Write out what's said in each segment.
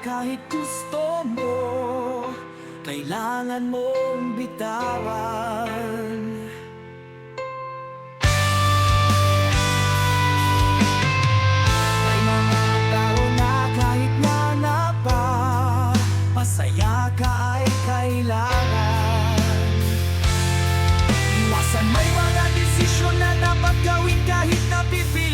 kahit gusto mo Kailangan mong bitawan. May mga tao na kahit nga na pa Masaya ka ay kailangan. Iwasan may mga desisyon na dapat gawin kahit napipilitan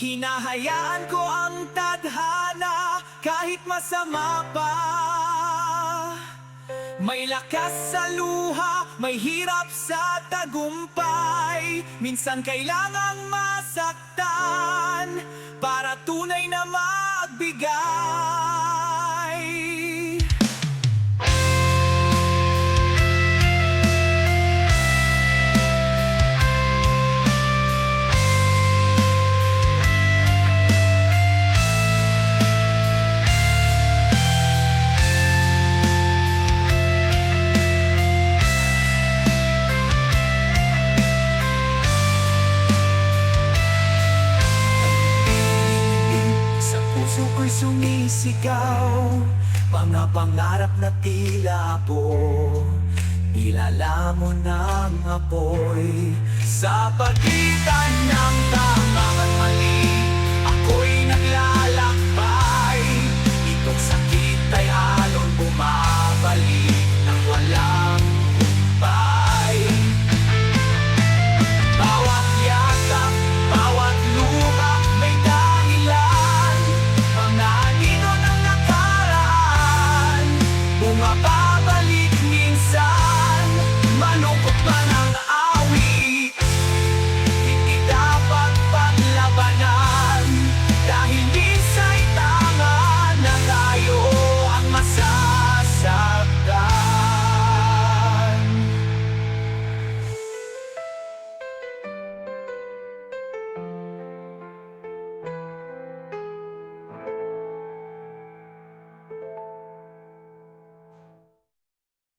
Hinahayaan ko ang tadhana kahit masama pa. May lakas sa luha, may hirap sa tagumpay. Minsan kailangang masaktan para tunay na magbigay sumisigaw Mga pangarap na tila po. Nilalamon ng apoy Sa pagitan ng tama at mali